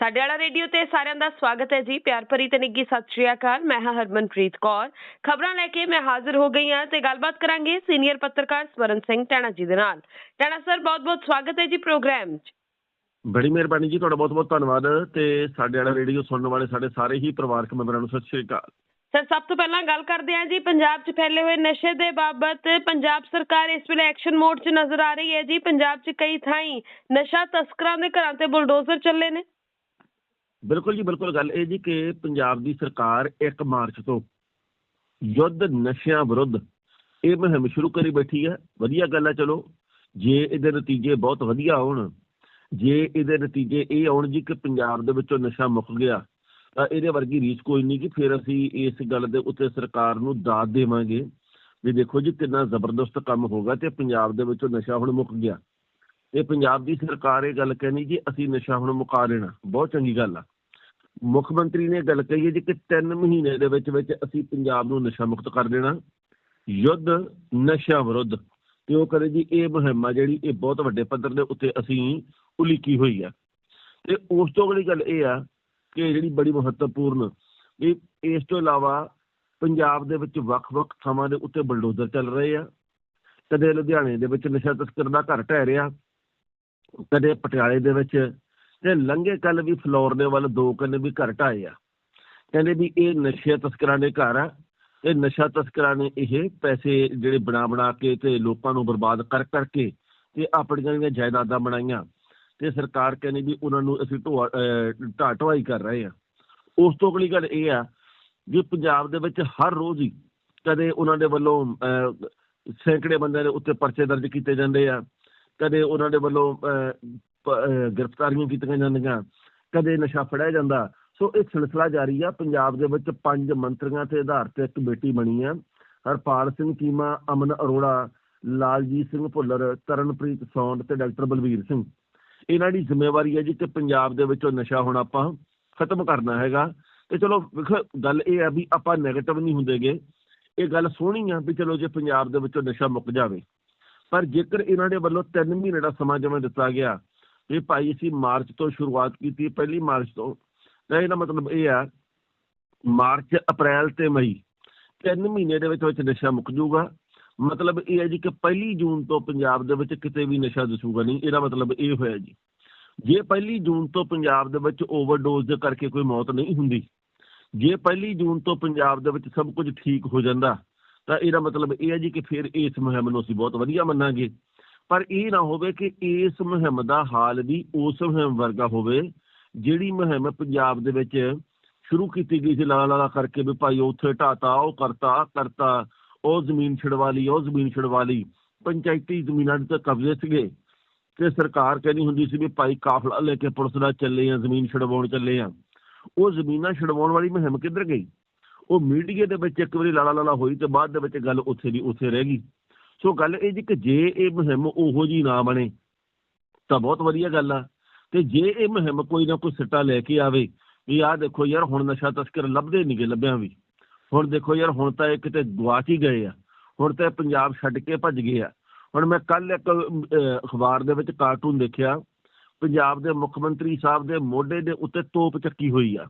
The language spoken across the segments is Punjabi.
ਸਾਡੇ ਵਾਲਾ ਰੇਡੀਓ ਤੇ ਸਾਰਿਆਂ ਦਾ ਸਵਾਗਤ ਹੈ ਜੀ। ਪਿਆਰ ਭਰੀ ਤੇ ਨਿੱਗੀ ਸਤਿ ਸ਼੍ਰੀ ਅਕਾਲ। ਮੈਂ ਹਾਂ ਹਰਮਨਪ੍ਰੀਤ ਕੌਰ। ਖਬਰਾਂ ਲੈ ਕੇ ਮੈਂ ਹਾਜ਼ਰ ਹੋ ਗਈ ਹਾਂ ਤੇ ਗੱਲਬਾਤ ਕਰਾਂਗੇ ਸੀਨੀਅਰ ਪੱਤਰਕਾਰ ਸਵਰਨ ਸਿੰਘ ਟੈਣਾ ਜੀ ਦੇ ਨਾਲ। ਟੈਣਾ ਸਰ ਬਹੁਤ-ਬਹੁਤ ਸਵਾਗਤ ਹੈ ਜੀ ਪ੍ਰੋਗਰਾਮ 'ਚ। ਬੜੀ ਮਿਹਰਬਾਨੀ ਜੀ ਤੁਹਾਡਾ ਬਹੁਤ ਬਹੁਤ ਧੰਨਵਾਦ ਤੇ ਸਾਡੇ ਵਾਲਾ ਰੇਡੀਓ ਸੁਣਨ ਵਾਲੇ ਸਾਡੇ ਸਾਰੇ ਹੀ ਪਰਿਵਾਰਕ ਮੈਂਬਰਾਂ ਨੂੰ ਸਤਿ ਸ਼੍ਰੀ ਅਕਾਲ। ਸਰ ਸਭ ਤੋਂ ਪਹਿਲਾਂ ਗੱਲ ਕਰਦੇ ਹਾਂ ਜੀ ਪੰਜਾਬ 'ਚ ਫੈਲੇ ਹੋਏ ਨਸ਼ੇ ਦੇ ਬਾਬਤ। ਪੰਜਾਬ ਸਰਕਾਰ ਇਸ ਵੇਲੇ ਐਕਸ਼ਨ ਮੋਡ 'ਚ ਨਜ਼ਰ ਆ ਰਹੀ ਹੈ ਜੀ। ਪੰਜਾਬ 'ਚ ਕਈ ਥਾਈਂ ਨਸ਼ਾ ਤਸਕਰਾਂ ਦੇ ਘਰਾਂ ਤੇ ਬੁਲਡੋਜ਼ਰ ਚੱਲੇ ਨੇ। ਬਿਲਕੁਲ ਜੀ, ਬਿਲਕੁਲ ਗੱਲ ਇਹ ਜੀ ਕਿ ਪੰਜਾਬ ਦੀ ਸਰਕਾਰ 1 ਮਾਰਚ ਤੋਂ ਯੁੱਧ ਨਸ਼ਿਆਂ ਵਿਰੁੱਧ ਇਹ ਮੁਹਿੰਮ ਸ਼ੁਰੂ ਕਰੀ ਬੈਠੀ ਹੈ। ਵਧੀਆ ਗੱਲ ਹੈ, ਚਲੋ, ਜੇ ਇਹਦੇ ਨਤੀਜੇ ਬਹੁਤ ਵਧੀਆ ਆਉਣ ਜੇ ਇਹਦੇ ਨਤੀਜੇ ਇਹ ਆਉਣ ਜੀ ਕਿ ਪੰਜਾਬ ਦੇ ਵਿੱਚੋਂ ਨਸ਼ਾ ਮੁੱਕ ਗਿਆ, ਤਾਂ ਇਹਦੇ ਵਰਗੀ ਰੀਸ ਕੋਈ ਨਹੀਂ ਕਿ ਫਿਰ ਅਸੀਂ ਇਸ ਗੱਲ ਦੇ ਉੱਤੇ ਸਰਕਾਰ ਨੂੰ ਦਾਦ ਦੇਵਾਂਗੇ ਵੀ ਦੇਖੋ ਜੀ ਕਿੰਨਾ ਜ਼ਬਰਦਸਤ ਕੰਮ ਹੋਗਾ ਤੇ ਪੰਜਾਬ ਦੇ ਵਿੱਚੋਂ ਨਸ਼ਾ ਹੁਣ ਮੁੱਕ ਗਿਆ। ਇਹ ਪੰਜਾਬ ਦੀ ਸਰਕਾਰ ਇਹ ਗੱਲ ਕਹਿੰਦੀ ਜੀ ਅਸੀਂ ਨਸ਼ਾ ਹੁਣ ਮੁਕਾ ਲੈਣਾ। ਬਹੁਤ ਚੰਗੀ ਗੱਲ ਆ। ਮੁੱਖ ਮੰਤਰੀ ਨੇ ਗੱਲ ਕਹੀ ਹੈ ਜੀ ਕਿ 3 ਮਹੀਨੇ ਦੇ ਵਿੱਚ ਵਿੱਚ ਅਸੀਂ ਪੰਜਾਬ ਨੂੰ ਨਸ਼ਾ ਮੁਕਤ ਕਰ ਦੇਣਾ। ਯੁੱਧ, ਨਸ਼ਾ ਵਿਰੁੱਧ। ਤੇ ਉਹ ਕਰੇ ਜੀ, ਇਹ ਮੁਹਿੰਮ ਆ ਜਿਹੜੀ ਇਹ ਬਹੁਤ ਵੱਡੇ ਪੱਧਰ ਦੇ ਉੱਤੇ ਅਸੀਂ ਉਲੀਕੀ ਹੋਈ ਆ। ਤੇ ਉਸ ਤੋਂ ਅਗਲੀ ਗੱਲ ਇਹ ਆ ਕਿ ਜਿਹੜੀ ਬੜੀ ਮਹੱਤਵਪੂਰਨ ਵੀ ਇਸ ਤੋਂ ਇਲਾਵਾ ਪੰਜਾਬ ਦੇ ਵਿੱਚ ਵੱਖ-ਵੱਖ ਥਾਵਾਂ ਦੇ ਉੱਤੇ ਬਲਡੋਜ਼ਰ ਚੱਲ ਰਹੇ ਆ। ਕਦੇ ਲੁਧਿਆਣੇ ਦੇ ਵਿੱਚ ਨਸ਼ਾ ਤਸਕਰ ਦਾ ਘਰ ਢਹਿ ਰਿਹਾ। ਕਦੇ ਪਟਿਆਲੇ ਦੇ ਵਿੱਚ ਤੇ ਲੰਘੇ ਕੱਲ ਵੀ ਫਲੋਰ ਦੇ ਵੱਲ ਦੋ ਕੰਨੇ ਵੀ ਘਰ ਢਾਏ ਆ। ਕਹਿੰਦੇ ਵੀ ਇਹ ਨਸ਼ੇ ਤਸਕਰਾਂ ਦੇ ਘਰ ਆ। ਇਹ ਨਸ਼ਾ ਤਸਕਰਾਂ ਨੇ ਇਹ ਪੈਸੇ ਜਿਹੜੇ ਬਣਾ ਬਣਾ ਕੇ ਤੇ ਲੋਕਾਂ ਨੂੰ ਬਰਬਾਦ ਕਰ ਕਰਕੇ ਤੇ ਆਪਣੀਆਂ ਜਿਹੜੀਆਂ ਜਾਇਦਾਦਾਂ ਬਣਾਈਆਂ ਤੇ ਸਰਕਾਰ ਕਹਿੰਦੀ ਵੀ ਉਹਨਾਂ ਨੂੰ ਅਸੀਂ ਢੋਆ ਅਹ ਢਾਹ ਢੁਆਈ ਕਰ ਰਹੇ ਆ। ਉਸ ਤੋਂ ਅਗਲੀ ਗੱਲ ਇਹ ਆ ਵੀ ਪੰਜਾਬ ਦੇ ਵਿੱਚ ਹਰ ਰੋਜ਼ ਹੀ ਕਦੇ ਉਹਨਾਂ ਦੇ ਵੱਲੋਂ ਅਹ, ਸੈਂਕੜੇ ਬੰਦਿਆਂ ਦੇ ਉੱਤੇ ਪਰਚੇ ਦਰਜ ਕੀਤੇ ਜਾਂਦੇ ਆ। ਕਦੇ ਉਹਨਾਂ ਦੇ ਵੱਲੋਂ ਗ੍ਰਿਫਤਾਰੀਆਂ ਕੀਤੀਆਂ ਜਾਂਦੀਆਂ, ਕਦੇ ਨਸ਼ਾ ਫੜਿਆ ਜਾਂਦਾ। ਸੋ ਇਹ ਸਿਲਸਿਲਾ ਜਾਰੀ ਆ। ਪੰਜਾਬ ਦੇ ਵਿੱਚ ਪੰਜ ਮੰਤਰੀਆਂ ਤੇ ਆਧਾਰਿਤ ਇੱਕ ਕਮੇਟੀ ਬਣੀ ਆ। ਹਰਪਾਲ ਸਿੰਘ ਚੀਮਾ, ਅਮਨ ਅਰੋੜਾ, ਲਾਲਜੀਤ ਸਿੰਘ ਭੁੱਲਰ, ਤਰਨਪ੍ਰੀਤ ਸੌਂਡ ਤੇ ਡਾਕਟਰ ਬਲਵੀਰ ਸਿੰਘ। ਇਹਨਾਂ ਦੀ ਜ਼ਿੰਮੇਵਾਰੀ ਹੈ ਜੀ ਕਿ ਪੰਜਾਬ ਦੇ ਵਿੱਚੋਂ ਨਸ਼ਾ ਹੁਣ ਆਪਾਂ ਖਤਮ ਕਰਨਾ ਹੈਗਾ। ਤੇ ਚਲੋ, ਵੇਖੋ, ਗੱਲ ਇਹ ਆ ਵੀ ਆਪਾਂ 네ਗੇਟਿਵ ਨਹੀਂ ਹੁੰਦੇਗੇ। ਇਹ ਗੱਲ ਸੋਹਣੀ ਆ ਵੀ ਚਲੋ ਜੇ ਪੰਜਾਬ ਦੇ ਵਿੱਚੋਂ ਨਸ਼ਾ ਮੁੱਕ ਜਾਵੇ। ਪਰ ਜੇਕਰ ਇਹਨਾਂ ਦੇ ਵੱਲੋਂ 3 ਮਹੀਨੇ ਦਾ ਸਮਾਂ ਜਿਵੇਂ ਦਿੱਤਾ ਗਿਆ, ਵੀ ਭਾਈ ਅਸੀਂ ਮਾਰਚ ਤੋਂ ਸ਼ੁਰੂਆਤ ਕੀਤੀ, ਪਹਿਲੀ ਮਾਰਚ ਤੋਂ, ਤਾਂ ਇਹਦਾ ਮਤਲਬ ਇਹ ਆ, ਮਾਰਚ, ਅਪ੍ਰੈਲ ਤੇ ਮਈ, ਤਿੰਨ ਮਹੀਨੇ ਦੇ ਵਿੱਚ ਵਿੱਚ ਨਸ਼ਾ ਮੁੱਕ ਜਾਊਗਾ। ਮਤਲਬ ਇਹ ਹੈ ਜੀ ਕਿ ਪਹਿਲੀ ਜੂਨ ਤੋਂ ਪੰਜਾਬ ਦੇ ਵਿੱਚ ਕਿਤੇ ਵੀ ਨਸ਼ਾ ਦਿਸੂਗਾ ਨਹੀਂ, ਇਹਦਾ ਮਤਲਬ ਇਹ ਹੋਇਆ ਜੀ। ਜੇ ਪਹਿਲੀ ਜੂਨ ਤੋਂ ਪੰਜਾਬ ਦੇ ਵਿੱਚ ਓਵਰਡੋਜ਼ ਦੇ ਕਰਕੇ ਕੋਈ ਮੌਤ ਨਹੀਂ ਹੁੰਦੀ, ਜੇ ਪਹਿਲੀ ਜੂਨ ਤੋਂ ਪੰਜਾਬ ਦੇ ਵਿੱਚ ਸਭ ਕੁਝ ਠੀਕ ਹੋ ਜਾਂਦਾ ਤਾਂ ਇਹਦਾ ਮਤਲਬ ਇਹ ਹੈ ਜੀ ਕਿ ਫਿਰ ਇਸ ਮੁਹਿੰਮ ਨੂੰ ਅਸੀਂ ਬਹੁਤ ਵਧੀਆ ਮੰਨਾਂਗੇ। ਪਰ ਇਹ ਨਾ ਹੋਵੇ ਕਿ ਇਸ ਮੁਹਿੰਮ ਦਾ ਹਾਲ ਵੀ ਉਸ ਮੁਹਿੰਮ ਵਰਗਾ ਹੋਵੇ, ਜਿਹੜੀ ਮੁਹਿੰਮ ਪੰਜਾਬ ਦੇ ਵਿੱਚ ਸ਼ੁਰੂ ਕੀਤੀ ਗਈ ਸੀ ਲਾ ਲਾ ਕਰਕੇ ਵੀ ਭਾਈ ਉੱਥੇ ਢਾਤਾ, ਉਹ ਕਰਤਾ ਕਰਤਾ, ਉਹ ਜ਼ਮੀਨ ਛਡਵਾ ਲਈ, ਉਹ ਜ਼ਮੀਨ ਛਡਵਾ ਲਈ। ਪੰਚਾਇਤੀ ਜ਼ਮੀਨਾਂ ਦੇ ਤੇ ਕਬਜ਼ੇ ਸੀਗੇ। ਤੇ ਸਰਕਾਰ ਕਹਿੰਦੀ ਹੁੰਦੀ ਸੀ ਵੀ ਭਾਈ ਕਾਫਲਾ ਲੈ ਕੇ ਪੁਲਿਸ ਦਾ ਚੱਲੇ ਆ, ਜ਼ਮੀਨ ਛਡਵਾਉਣ ਚੱਲੇ ਆ। ਉਹ ਜ਼ਮੀਨਾਂ ਛਡਵਾਉਣ ਵਾਲੀ ਮੁਹਿੰਮ ਕਿੱਧਰ ਗਈ? ਉਹ ਮੀਡੀਆ ਦੇ ਵਿੱਚ ਇੱਕ ਵਾਰੀ ਲਾਲਾ ਲਾਲਾ ਹੋਈ ਤੇ ਬਾਅਦ ਦੇ ਵਿੱਚ ਗੱਲ ਉੱਥੇ ਦੀ ਉੱਥੇ ਰਹਿ ਗਈ। ਸੋ ਗੱਲ ਇਹ ਜੀ ਕਿ ਜੇ ਇਹ ਮੁਹਿੰਮ ਉਹੋ ਜੀ ਨਾ ਬਣੇ, ਤਾਂ ਬਹੁਤ ਵਧੀਆ ਗੱਲ ਆ। ਤੇ ਜੇ ਇਹ ਮੁਹਿੰਮ ਕੋਈ ਨਾ ਕੋਈ ਸਿੱਟਾ ਲੈ ਕੇ ਆਵੇ, ਵੀ ਆਹ ਦੇਖੋ ਯਾਰ ਹੁਣ ਨਸ਼ਾ ਤਸਕਰ ਲੱਭਦੇ ਨਹੀਂਗੇ ਲੱਭਿਆ ਵੀ। ਹੁਣ ਦੇਖੋ ਯਾਰ ਹੁਣ ਤਾਂ ਇਹ ਕਿਤੇ ਗਵਾਚ ਹੀ ਗਏ ਆ। ਹੁਣ ਤਾਂ ਇਹ ਪੰਜਾਬ ਛੱਡ ਕੇ ਭੱਜ ਗਏ ਆ। ਹੁਣ ਮੈਂ ਕੱਲ ਇੱਕ ਅਖਬਾਰ ਦੇ ਵਿੱਚ ਕਾਰਟੂਨ ਦੇਖਿਆ। ਪੰਜਾਬ ਦੇ ਮੁੱਖ ਮੰਤਰੀ ਸਾਹਿਬ ਦੇ ਮੋਢੇ ਦੇ ਉੱਤੇ ਤੋਪ ਚੱਕੀ ਹੋਈ ਆ।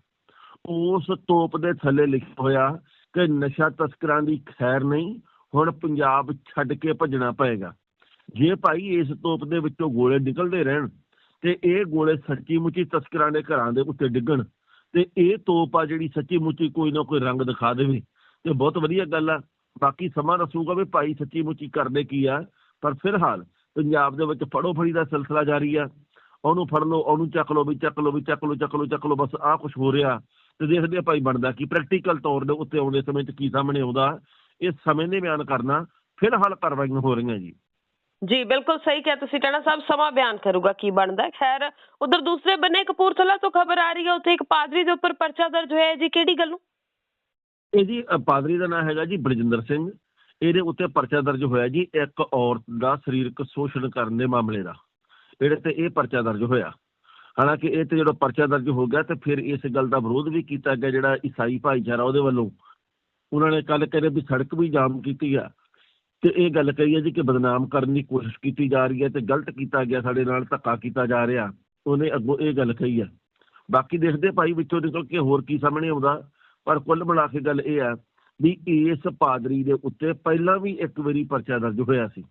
ਉਸ ਤੋਪ ਦੇ ਥੱਲੇ ਲਿਖਿਆ ਹੋਇਆ ਕਿ ਨਸ਼ਾ ਤਸਕਰਾਂ ਦੀ ਖੈਰ ਨਹੀਂ, ਹੁਣ ਪੰਜਾਬ ਛੱਡ ਕੇ ਭੱਜਣਾ ਪਏਗਾ। ਜੇ ਭਾਈ ਇਸ ਤੋਪ ਦੇ ਵਿੱਚੋਂ ਗੋਲੇ ਨਿਕਲਦੇ ਰਹਿਣ ਤੇ ਇਹ ਗੋਲੇ ਸੱਚੀ ਮੁੱਚੀ ਤਸਕਰਾਂ ਦੇ ਘਰਾਂ ਦੇ ਉੱਤੇ ਡਿੱਗਣ ਤੇ ਇਹ ਤੋਪ ਆ ਜਿਹੜੀ ਸੱਚੀ ਮੁੱਚੀ ਕੋਈ ਨਾ ਕੋਈ ਰੰਗ ਦਿਖਾ ਦੇਵੇ, ਤੇ ਬਹੁਤ ਵਧੀਆ ਗੱਲ ਆ। ਬਾਕੀ ਸਮਾਂ ਦੱਸੂਗਾ ਵੀ ਭਾਈ ਸੱਚੀ ਮੁੱਚੀ ਕਰਦੇ ਕੀ ਆ, ਪਰ ਫਿਲਹਾਲ ਪੰਜਾਬ ਦੇ ਵਿੱਚ ਫੜੋ ਫੜੀ ਦਾ ਸਿਲਸਿਲਾ ਜਾਰੀ ਆ। ਉਹਨੂੰ ਫੜ ਲਓ, ਉਹਨੂੰ ਚੱਕ ਲਓ, ਵੀ ਚੱਕ ਲਓ, ਵੀ ਚੱਕ ਲਓ ਚੱਕ ਲਓ ਚੱਕ ਲਓ, ਬਸ ਆਹ ਕੁਝ ਹੋ ਰਿਹਾ। ਤੇ ਦੇਖਦੇ ਆ ਭਾਈ ਬਣਦਾ ਕੀ ਪ੍ਰੈਕਟੀਕਲ ਤੌਰ ਦੇ ਉੱਤੇ ਆਉਂਦੇ ਸਮੇਂ 'ਚ ਕੀ ਸਾਹਮਣੇ ਆਉਂਦਾ ਇਹ ਸਮੇਂ ਨੇ ਬਿਆਨ ਕਰਨਾ ਫਿਲਹਾਲ ਕਾਰਵਾਈਆਂ ਹੋ ਰਹੀਆਂ ਜੀ। ਜੀ ਬਿਲਕੁਲ ਸਹੀ ਕਿਹਾ ਤੁਸੀਂ ਟੈਣਾ ਸਾਹਿਬ ਸਮਾਂ ਬਿਆਨ ਕਰੂਗਾ ਕੀ ਬਣਦਾ। ਖੈਰ ਉਧਰ ਦੂਸਰੇ ਬੰਨੇ ਕਪੂਰਥਲਾ ਤੋਂ ਖਬਰ ਆ ਰਹੀ ਹੈ ਉੱਥੇ ਇੱਕ ਪਾਦਰੀ ਦੇ ਉੱਪਰ ਪਰਚਾ ਦਰਜ ਹੋਇਆ ਜੀ ਕਿਹੜੀ ਗੱਲ ਨੂੰ? ਇਹ ਜੀ ਪਾਦਰੀ ਦਾ ਨਾਮ ਹੈਗਾ ਜੀ ਬਲਜਿੰਦਰ ਸਿੰਘ। ਇਹਦੇ ਉੱਤੇ ਪਰਚਾ ਦਰਜ ਹੋਇਆ ਜੀ ਇੱਕ ਔਰਤ ਦਾ ਸਰੀਰਕ ਸ਼ੋਸ਼ਣ ਕਰਨ ਦੇ ਮਾਮਲੇ ਦਾ। ਇਹਦੇ ਤੇ ਇਹ ਪਰਚਾ ਦਰਜ ਹੋਇਆ। ਹਾਲਾਂਕਿ ਇਹ ਤੇ ਜਿਹੜਾ ਪਰਚਾ ਦਰਜ ਹੋ ਗਿਆ ਤੇ ਫਿਰ ਇਸ ਗੱਲ ਦਾ ਵਿਰੋਧ ਵੀ ਕੀਤਾ ਗਿਆ, ਜਿਹੜਾ ਈਸਾਈ ਭਾਈਚਾਰਾ ਉਹਦੇ ਵੱਲੋਂ। ਉਹਨਾਂ ਨੇ ਕੱਲ ਕਹਿੰਦੇ ਵੀ ਸੜਕ ਵੀ ਜਾਮ ਕੀਤੀ ਆ। ਤੇ ਇਹ ਗੱਲ ਕਹੀ ਹੈ ਜੀ ਕਿ ਬਦਨਾਮ ਕਰਨ ਦੀ ਕੋਸ਼ਿਸ਼ ਕੀਤੀ ਜਾ ਰਹੀ ਹੈ ਤੇ ਗਲਤ ਕੀਤਾ ਗਿਆ, ਸਾਡੇ ਨਾਲ ਧੱਕਾ ਕੀਤਾ ਜਾ ਰਿਹਾ। ਉਹਨੇ ਅੱਗੋਂ ਇਹ ਗੱਲ ਕਹੀ ਹੈ ਬਾਕੀ ਦੇਖਦੇ ਭਾਈ ਵਿੱਚੋਂ ਨਿਕਲ ਕੇ ਹੋਰ ਕੀ ਸਾਹਮਣੇ ਆਉਂਦਾ। ਪਰ ਕੁੱਲ ਮਿਲਾ ਕੇ ਗੱਲ ਇਹ ਆ ਵੀ ਇਸ ਪਾਦਰੀ ਦੇ ਉੱਤੇ ਪਹਿਲਾਂ ਵੀ ਇੱਕ ਵਾਰੀ ਪਰਚਾ ਦਰਜ ਹੋਇਆ ਸੀ।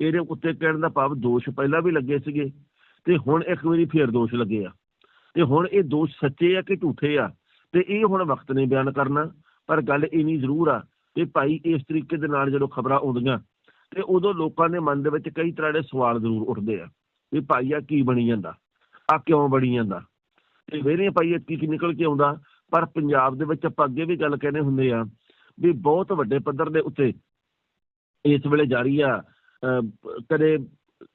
ਇਹਦੇ ਉੱਤੇ ਕਹਿਣ ਦਾ ਭਾਵ ਦੋਸ਼ ਪਹਿਲਾਂ ਵੀ ਲੱਗੇ ਸੀਗੇ। ਤੇ ਹੁਣ ਇੱਕ ਵਾਰੀ ਫੇਰ ਦੋਸ਼ ਲੱਗੇ ਆ। ਤੇ ਹੁਣ ਇਹ ਦੋਸ਼ ਸੱਚੇ ਆ ਕਿ ਝੂਠੇ ਆ? ਤੇ ਇਹ ਹੁਣ ਵਕਤ ਨੇ ਬਿਆਨ ਕਰਨਾ ਪਰ ਗੱਲ ਇੰਨੀ ਜ਼ਰੂਰ ਆ ਕਿ ਭਾਈ ਇਸ ਤਰੀਕੇ ਦੇ ਨਾਲ ਜਦੋਂ ਖਬਰਾਂ ਆਉਂਦੀਆਂ ਤੇ ਉਦੋਂ ਲੋਕਾਂ ਦੇ ਮਨ ਦੇ ਵਿੱਚ ਕਈ ਤਰ੍ਹਾਂ ਦੇ ਸਵਾਲ ਜ਼ਰੂਰ ਉੱਠਦੇ ਆ ਵੀ ਭਾਈ ਆ ਕੀ ਬਣੀ ਜਾਂਦਾ? ਆ ਕਿਉਂ ਬਣੀ ਜਾਂਦਾ? ਤੇ ਵੇਰੇ ਭਾਈ ਇਹ ਕੀ ਨਿਕਲ ਕੇ ਆਉਂਦਾ? ਪਰ ਪੰਜਾਬ ਦੇ ਵਿੱਚ ਆਪਾਂ ਅੱਗੇ ਵੀ ਗੱਲ ਕਹਿੰਦੇ ਹੁੰਦੇ ਆ ਵੀ ਬਹੁਤ ਵੱਡੇ ਪੱਧਰ ਦੇ ਉੱਤੇ ਇਸ ਵੇਲੇ ਜਾਰੀ ਆ ਅਹ, ਕਦੇ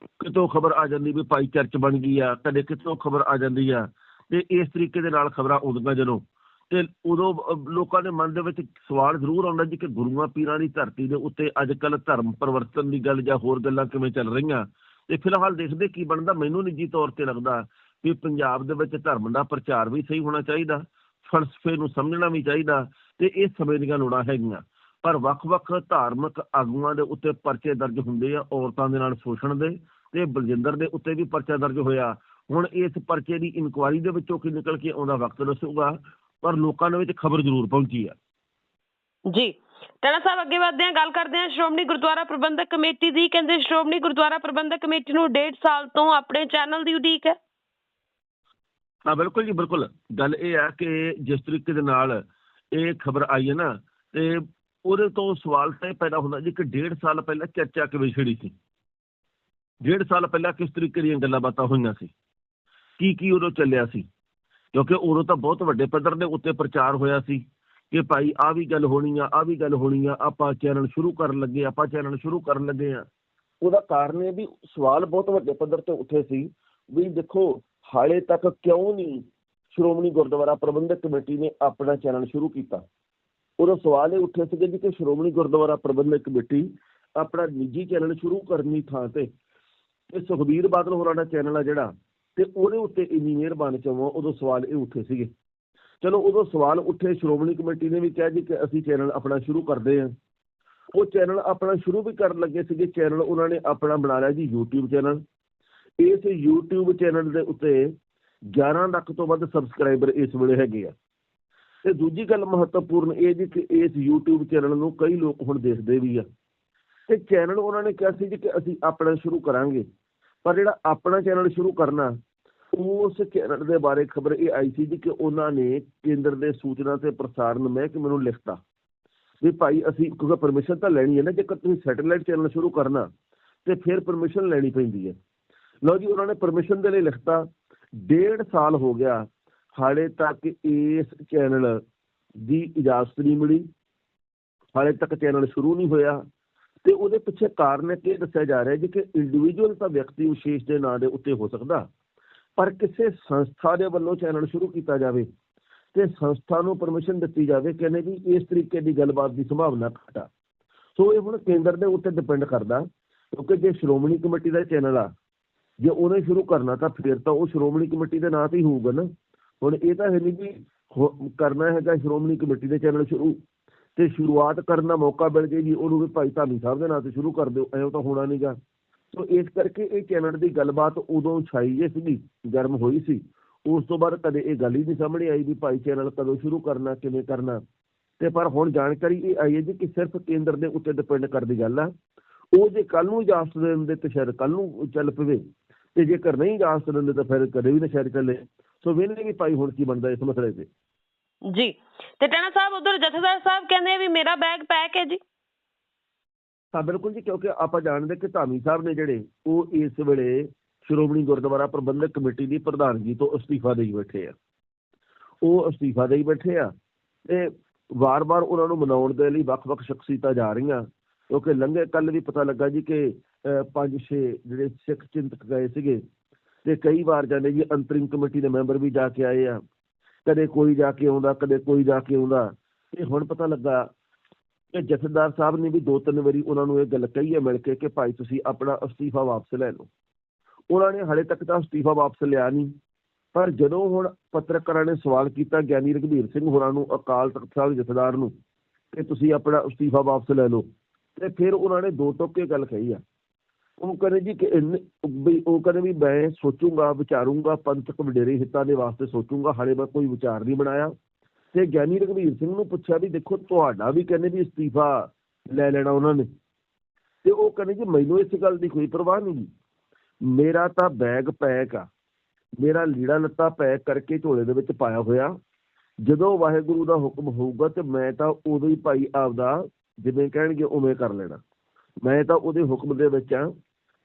ਕਿਤੋਂ ਖਬਰ ਆ ਜਾਂਦੀ ਵੀ ਭਾਈ ਚਰਚ ਬਣ ਗਈ ਆ, ਕਦੇ ਕਿਤੋਂ ਖਬਰ ਆ ਜਾਂਦੀ ਆ ਤੇ ਇਸ ਤਰੀਕੇ ਦੇ ਨਾਲ ਖਬਰਾਂ ਆਉਂਦੀਆਂ ਜਦੋਂ ਤੇ ਉਦੋਂ ਲੋਕਾਂ ਦੇ ਮਨ ਦੇ ਵਿੱਚ ਸਵਾਲ ਜ਼ਰੂਰ ਆਉਂਦਾ ਜੀ ਕਿ ਗੁਰੂਆਂ ਪੀਰਾਂ ਦੀ ਧਰਤੀ ਦੇ ਉੱਤੇ ਅੱਜ ਕੱਲ ਧਰਮ ਪਰਿਵਰਤਨ ਦੀ ਗੱਲ ਜਾਂ ਹੋਰ ਗੱਲਾਂ ਕਿਵੇਂ ਚੱਲ ਰਹੀਆਂ? ਤੇ ਫਿਲਹਾਲ ਦੇਖਦੇ ਕੀ ਬਣਦਾ, ਮੈਨੂੰ ਨਿੱਜੀ ਤੌਰ ਤੇ ਲੱਗਦਾ ਵੀ ਪੰਜਾਬ ਦੇ ਵਿੱਚ ਧਰਮ ਦਾ ਪ੍ਰਚਾਰ ਵੀ ਸਹੀ ਹੋਣਾ ਚਾਹੀਦਾ, ਫਲਸਫੇ ਨੂੰ ਸਮਝਣਾ ਵੀ ਚਾਹੀਦਾ ਤੇ ਇਹ ਸਮੇਂ ਦੀਆਂ ਲੋੜਾਂ ਹੈਗੀਆਂ। ਪਰ ਵੱਖ-ਵੱਖ ਧਾਰਮਿਕ ਆਗੂਆਂ ਦੇ ਉੱਤੇ ਪਰਚੇ ਦਰਜ ਹੁੰਦੇ ਆ ਔਰਤਾਂ ਦੇ ਨਾਲ ਸ਼ੋਸ਼ਣ ਦੇ ਤੇ ਬਲਜਿੰਦਰ ਦੇ ਉੱਤੇ ਵੀ ਪਰਚਾ ਦਰਜ ਹੋਇਆ। ਹੁਣ ਇਸ ਪਰਚੇ ਦੀ ਇਨਕੁਆਇਰੀ ਦੇ ਵਿੱਚੋਂ ਕੀ ਨਿਕਲ ਕੇ ਆਉਂਦਾ ਵਕਤ ਦੱਸੂਗਾ ਪਰ ਲੋਕਾਂ ਦੇ ਵਿੱਚ ਖਬਰ ਜ਼ਰੂਰ ਪਹੁੰਚੀ ਆ। ਜੀ ਟਾਣਾ ਸਾਹਿਬ ਅੱਗੇ ਵਧਦੇ ਹਾਂ ਗੱਲ ਕਰਦੇ ਹਾਂ ਸ਼੍ਰੋਮਣੀ ਗੁਰਦੁਆਰਾ ਪ੍ਰਬੰਧਕ ਕਮੇਟੀ ਦੀ ਕਹਿੰਦੇ ਸ਼੍ਰੋਮਣੀ ਗੁਰਦੁਆਰਾ ਪ੍ਰਬੰਧਕ ਕਮੇਟੀ ਨੂੰ ਡੇਢ ਸਾਲ ਤੋਂ ਆਪਣੇ ਚੈਨਲ ਦੀ ਉਡੀਕ ਹੈ। ਹਾਂ ਬਿਲਕੁਲ ਜੀ ਬਿਲਕੁਲ। ਗੱਲ ਇਹ ਆ ਕਿ ਜਿਸ ਤਰੀਕੇ ਦੇ ਨਾਲ ਇਹ ਖਬਰ ਆਈ ਹੈ ਨਾ ਤੇ ਉਹਦੇ ਤੋਂ ਸਵਾਲ ਤਾਂ ਇਹ ਪੈਦਾ ਹੁੰਦਾ ਜੀ ਕਿ ਡੇਢ ਸਾਲ ਪਹਿਲਾਂ ਚਰਚਾ ਕਿਵੇਂ ਛਿੜੀ ਸੀ? ਡੇਢ ਸਾਲ ਪਹਿਲਾਂ ਕਿਸ ਤਰੀਕੇ ਦੀਆਂ ਗੱਲਾਂ ਬਾਤਾਂ ਹੋਈਆਂ ਸੀ? ਕੀ ਕੀ ਉਦੋਂ ਚੱਲਿਆ ਸੀ? ਕਿਉਂਕਿ ਉਦੋਂ ਤਾਂ ਬਹੁਤ ਵੱਡੇ ਪੱਧਰ ਦੇ ਉੱਤੇ ਪ੍ਰਚਾਰ ਹੋਇਆ ਸੀ ਕਿ ਭਾਈ ਆ ਵੀ ਗੱਲ ਹੋਣੀ ਆ ਆ ਵੀ ਗੱਲ ਹੋਣੀ ਆ, ਆਪਾਂ ਚੈਨਲ ਸ਼ੁਰੂ ਕਰਨ ਲੱਗੇ ਆਪਾਂ ਚੈਨਲ ਸ਼ੁਰੂ ਕਰਨ ਲੱਗੇ ਆ। ਉਹਦਾ ਕਾਰਨ ਇਹ ਵੀ ਸਵਾਲ ਬਹੁਤ ਵੱਡੇ ਪੱਧਰ ਤੇ ਉੱਠੇ ਸੀ ਵੀ ਦੇਖੋ, ਹਾਲੇ ਤੱਕ ਕਿਉਂ ਨਹੀਂ ਸ਼੍ਰੋਮਣੀ ਗੁਰਦੁਆਰਾ ਪ੍ਰਬੰਧਕ ਕਮੇਟੀ ਨੇ ਆਪਣਾ ਚੈਨਲ ਸ਼ੁਰੂ ਕੀਤਾ? ਉਦੋਂ ਸਵਾਲ ਇਹ ਉੱਠੇ ਸੀਗੇ ਜੀ ਕਿ ਸ਼੍ਰੋਮਣੀ ਗੁਰਦੁਆਰਾ ਪ੍ਰਬੰਧਕ ਕਮੇਟੀ ਆਪਣਾ ਨਿੱਜੀ ਚੈਨਲ ਸ਼ੁਰੂ ਕਰਨੀ ਥਾਂ ਤੇ ਤੇ ਸੁਖਬੀਰ ਬਾਦਲ ਹੋਰਾਂ ਦਾ ਚੈਨਲ ਆ ਜਿਹੜਾ ਤੇ ਉਹਦੇ ਉੱਤੇ ਇੰਜੀਨੀਅਰ ਬਣ ਚਾਹੋ ਉਦੋਂ ਸਵਾਲ ਇਹ ਉੱਠੇ ਸੀਗੇ। ਚਲੋ ਉਦੋਂ ਸਵਾਲ ਉੱਠੇ, ਸ਼੍ਰੋਮਣੀ ਕਮੇਟੀ ਨੇ ਵੀ ਕਿਹਾ ਜੀ ਕਿ ਅਸੀਂ ਚੈਨਲ ਆਪਣਾ ਸ਼ੁਰੂ ਕਰਦੇ ਹਾਂ। ਉਹ ਚੈਨਲ ਆਪਣਾ ਸ਼ੁਰੂ ਵੀ ਕਰਨ ਲੱਗੇ ਸੀਗੇ, ਚੈਨਲ ਉਹਨਾਂ ਨੇ ਆਪਣਾ ਬਣਾ ਲਿਆ ਜੀ, YouTube ਚੈਨਲ। ਇਸ YouTube ਚੈਨਲ ਦੇ ਉੱਤੇ 11 ਲੱਖ ਤੋਂ ਵੱਧ ਸਬਸਕ੍ਰਾਈਬਰ ਇਸ ਵੇਲੇ ਹੈਗੇ ਆ। ਤੇ ਦੂਜੀ ਗੱਲ ਮਹੱਤਵਪੂਰਨ ਇਹ ਜੀ ਕਿ ਇਸ YouTube ਚੈਨਲ ਨੂੰ ਕਈ ਲੋਕ ਹੁਣ ਦੇਖਦੇ ਵੀ ਆ। ਤੇ ਚੈਨਲ ਉਹਨਾਂ ਨੇ ਕਿਹਾ ਸੀ ਜੀ ਕਿ ਅਸੀਂ ਆਪਣਾ ਸ਼ੁਰੂ ਕਰਾਂਗੇ। ਪਰ ਜਿਹੜਾ ਆਪਣਾ ਚੈਨਲ ਸ਼ੁਰੂ ਕਰਨਾ, ਉਸ ਚੈਨਲ ਦੇ ਬਾਰੇ ਖਬਰ ਇਹ ਆਈ ਸੀ ਜੀ ਕਿ ਉਹਨਾਂ ਨੇ ਕੇਂਦਰ ਦੇ ਸੂਚਨਾ ਤੇ ਪ੍ਰਸਾਰਣ ਮਹਿਕਮੇ ਨੂੰ ਲਿਖਤਾ ਵੀ ਭਾਈ ਅਸੀਂ ਕਿਉਂਕਿ ਪਰਮਿਸ਼ਨ ਤਾਂ ਲੈਣੀ ਹੈ ਨਾ, ਜੇਕਰ ਤੁਸੀਂ ਸੈਟੇਲਾਈਟ ਚੈਨਲ ਸ਼ੁਰੂ ਕਰਨਾ, ਤੇ ਫਿਰ ਪਰਮਿਸ਼ਨ ਲੈਣੀ ਪੈਂਦੀ ਹੈ। ਲਓ ਜੀ, ਉਹਨਾਂ ਨੇ ਪਰਮਿਸ਼ਨ ਦੇ ਲਈ ਲਿਖਤਾ, ਡੇਢ ਸਾਲ ਹੋ ਗਿਆ ਹਾਲੇ ਤੱਕ ਇਸ ਚੈਨਲ ਦੀ ਇਜਾਜ਼ਤ ਨਹੀਂ ਮਿਲੀ। ਹਾਲੇ ਤੱਕ ਚੈਨਲ ਸ਼ੁਰੂ ਨਹੀਂ ਹੋਇਆ। ਤੇ ਉਹਦੇ ਪਿੱਛੇ ਕਾਰਨ ਇਹ ਦੱਸਿਆ ਜਾ ਰਿਹਾ ਜੀ ਕਿ ਇੰਡੀਵਿਜੂਅਲ ਤਾਂ ਵਿਅਕਤੀ ਵਿਸ਼ੇਸ਼ ਦੇ ਨਾਂ ਦੇ ਉੱਤੇ ਹੋ ਸਕਦਾ। ਪਰ ਕਿਸੇ ਸੰਸਥਾ ਦੇ ਵੱਲੋਂ ਚੈਨਲ ਸ਼ੁਰੂ ਕੀਤਾ ਜਾਵੇ ਤੇ ਸੰਸਥਾ ਨੂੰ ਪਰਮਿਸ਼ਨ ਦਿੱਤੀ ਜਾਵੇ, ਕਹਿੰਦੇ ਵੀ ਇਸ ਤਰੀਕੇ ਦੀ ਗੱਲਬਾਤ ਦੀ ਸੰਭਾਵਨਾ ਘੱਟ ਆ। ਸੋ ਇਹ ਹੁਣ ਕੇਂਦਰ ਦੇ ਉੱਤੇ ਡਿਪੈਂਡ ਕਰਦਾ, ਕਿਉਂਕਿ ਜੇ ਸ਼੍ਰੋਮਣੀ ਕਮੇਟੀ ਦਾ ਚੈਨਲ ਆ, ਜੇ ਉਹਨੇ ਸ਼ੁਰੂ ਕਰਨਾ ਤਾਂ ਫਿਰ ਤਾਂ ਉਹ ਸ਼੍ਰੋਮਣੀ ਕਮੇਟੀ ਦੇ ਨਾਂ ਤੇ ਹੀ ਹੋਊਗਾ ਨਾ। ਹੁਣ ਇਹ ਤਾਂ ਹੈ ਨਹੀਂ ਵੀ ਹੋ- ਕਰਨਾ ਹੈਗਾ ਸ਼੍ਰੋਮਣੀ ਕਮੇਟੀ ਦੇ ਚੈਨਲ ਸ਼ੁਰੂ ਤੇ ਸ਼ੁਰੂਆਤ ਕਰਨ ਦਾ ਮੌਕਾ ਮਿਲ ਜੇ ਜੀ, ਉਹਨੂੰ ਵੀ ਭਾਈ ਧਾਮੀ ਸਾਹਿਬ ਦੇ ਨਾਂ ਤੇ ਸ਼ੁਰੂ ਕਰ ਦਿਓ ਐਂ ਤਾਂ ਹੋਣਾ ਨਹੀਂਗਾ ਸੋ ਇਸ ਕਰਕੇ ਇਹ ਚੈਨਲ ਦੀ ਗੱਲਬਾਤ ਉਦੋਂ ਛਾਈ ਜੇ ਸੀਗੀ, ਗਰਮ ਹੋਈ ਸੀ। ਉਸ ਤੋਂ ਬਾਅਦ ਕਦੇ ਇਹ ਗੱਲ ਹੀ ਨਹੀਂ ਸਾਹਮਣੇ ਆਈ ਵੀ ਭਾਈ ਚੈਨਲ ਕਦੋਂ ਸ਼ੁਰੂ ਕਰਨਾ, ਕਿਵੇਂ ਕਰਨਾ। ਤੇ ਪਰ ਹੁਣ ਜਾਣਕਾਰੀ ਇਹ ਆਈ ਹੈ ਜੀ ਕਿ ਸਿਰਫ ਕੇਂਦਰ ਦੇ ਉੱਤੇ ਡਿਪੈਂਡ ਕਰਦੀ ਗੱਲ ਆ। ਉਹ ਜੇ ਕੱਲ ਨੂੰ ਇਜਾਜ਼ਤ ਦੇ ਦਿੰਦੇ ਤੇ ਸ਼ਾਇਦ ਕੱਲ ਨੂੰ ਚੱਲ ਪਵੇ। ਤੇ ਜੇਕਰ ਨਹੀਂ ਇਜਾਜ਼ਤ ਦਿੰਦੇ ਤਾਂ ਫਿਰ ਕਦੇ ਵੀ ਨਾ ਸ਼ਾਇਦ ਚੱਲੇ। ਸੋ ਵੇਲੇ ਵੀ ਭਾਈ ਹੁਣ ਕੀ ਬਣਦਾ ਇਸ ਮਸਲੇ ਤੇ? ਜੀ। ਤੇ ਟਾਣਾ ਸਾਹਿਬ ਉਧਰ ਜਥੇਦਾਰ ਸਾਹਿਬ ਕਹਿੰਦੇ ਵੀ ਮੇਰਾ ਬੈਗ ਪੈਕ ਹੈ ਜੀ। ਹਾਂ ਬਿਲਕੁਲ ਜੀ ਕਿਉਂਕਿ ਆਪਾਂ ਜਾਣਦੇ ਕਿ ਧਾਮੀ ਸਾਹਿਬ ਨੇ ਜਿਹੜੇ ਉਹ ਇਸ ਵੇਲੇ ਸ਼੍ਰੋਮਣੀ ਗੁਰਦੁਆਰਾ ਪ੍ਰਬੰਧਕ ਕਮੇਟੀ ਦੀ ਪ੍ਰਧਾਨਗੀ ਤੋਂ ਅਸਤੀਫਾ ਦੇਈ ਬੈਠੇ ਆ। ਉਹ ਅਸਤੀਫਾ ਦੇਈ ਬੈਠੇ ਆ ਤੇ ਵਾਰ-ਵਾਰ ਉਹਨਾਂ ਨੂੰ ਮਨਾਉਣ ਦੇ ਲਈ ਵੱਖ-ਵੱਖ ਸ਼ਖਸੀਅਤਾਂ ਜਾ ਰਹੀਆਂ। ਕਿਉਂਕਿ ਲੰਘੇ ਕੱਲ ਵੀ ਪਤਾ ਲੱਗਾ ਜੀ ਕਿ ਪੰਜ ਛੇ ਜਿਹੜੇ ਸਿੱਖ ਚਿੰਤਕ ਗਏ ਸੀਗੇ ਤੇ ਕਈ ਵਾਰ ਜਾਂਦੇ ਜੀ ਅੰਤਰਿਮ ਕਮੇਟੀ ਦੇ ਮੈਂਬਰ ਵੀ ਜਾ ਕੇ ਆਏ ਆ। ਕਦੇ ਕੋਈ ਜਾ ਕੇ ਆਉਂਦਾ, ਕਦੇ ਕੋਈ ਜਾ ਕੇ ਆਉਂਦਾ। ਤੇ ਹੁਣ ਪਤਾ ਲੱਗਾ ਕਿ ਜਥੇਦਾਰ ਸਾਹਿਬ ਨੇ ਵੀ ਦੋ ਤਿੰਨ ਵਾਰੀ ਉਹਨਾਂ ਨੂੰ ਇਹ ਗੱਲ ਕਹੀ ਹੈ ਮਿਲ ਕੇ ਕਿ ਭਾਈ ਤੁਸੀਂ ਆਪਣਾ ਅਸਤੀਫਾ ਵਾਪਸ ਲੈ ਲਓ। ਉਹਨਾਂ ਨੇ ਹਾਲੇ ਤੱਕ ਤਾਂ ਅਸਤੀਫਾ ਵਾਪਸ ਲਿਆ ਨਹੀਂ। ਪਰ ਜਦੋਂ ਹੁਣ ਪੱਤਰਕਾਰਾਂ ਨੇ ਸਵਾਲ ਕੀਤਾ ਗਿਆਨੀ ਰਘਬੀਰ ਸਿੰਘ ਹੋਰਾਂ ਨੂੰ, ਅਕਾਲ ਤਖਤ ਸਾਹਿਬ ਦੇ ਜਥੇਦਾਰ ਨੂੰ, ਕਿ ਤੁਸੀਂ ਆਪਣਾ ਅਸਤੀਫਾ ਵਾਪਸ ਲੈ ਲਓ, ਤੇ ਫਿਰ ਉਹਨਾਂ ਨੇ ਦੋ ਟੋਕੇ ਗੱਲ ਕਹੀ ਆ। ਉਹ ਕਹਿੰਦੇ ਜੀ ਕਿ ਇੰਨੇ- ਵੀ ਉਹ ਕਹਿੰਦੇ ਵੀ ਮੈਂ ਸੋਚੂੰਗਾ, ਵਿਚਾਰੂੰਗਾ, ਪੰਥਕ ਵਡੇਰੇ ਹਿੱਤਾਂ ਦੇ ਵਾਸਤੇ ਸੋਚੂੰਗਾ, ਹਾਲੇ ਮੈਂ ਕੋਈ ਵਿਚਾਰ ਨਹੀਂ ਬਣਾਇਆ। ਤੇ ਗਿਆਨੀ ਰਘਵੀਰ ਸਿੰਘ ਨੂੰ ਪੁੱਛਿਆ ਵੀ ਦੇਖੋ ਤੁਹਾਡਾ ਵੀ ਕਹਿੰਦੇ ਵੀ ਅਸਤੀਫਾ ਲੈ ਲੈਣਾ ਉਹਨਾਂ ਨੇ। ਤੇ ਉਹ ਕਹਿੰਦੇ ਜੀ ਮੈਨੂੰ ਇਸ ਗੱਲ ਦੀ ਕੋਈ ਪਰਵਾਹ ਨਹੀਂ ਜੀ। ਮੇਰਾ ਤਾਂ ਬੈਗ ਪੈਕ ਆ। ਮੇਰਾ ਲੀੜਾ ਲੱਤਾ ਪੈਕ ਕਰਕੇ ਝੋਲੇ ਦੇ ਵਿੱਚ ਪਾਇਆ ਹੋਇਆ। ਜਦੋਂ ਵਾਹਿਗੁਰੂ ਦਾ ਹੁਕਮ ਹੋਊਗਾ ਤੇ ਮੈਂ ਤਾਂ ਉਦੋਂ ਹੀ ਭਾਈ ਆਪਦਾ ਜਿਵੇਂ ਕਹਿਣਗੇ ਉਵੇਂ ਕਰ ਲੈਣਾ। ਮੈਂ ਤਾਂ ਉਹਦੇ ਹੁਕਮ ਦੇ ਵਿੱਚ ਆ।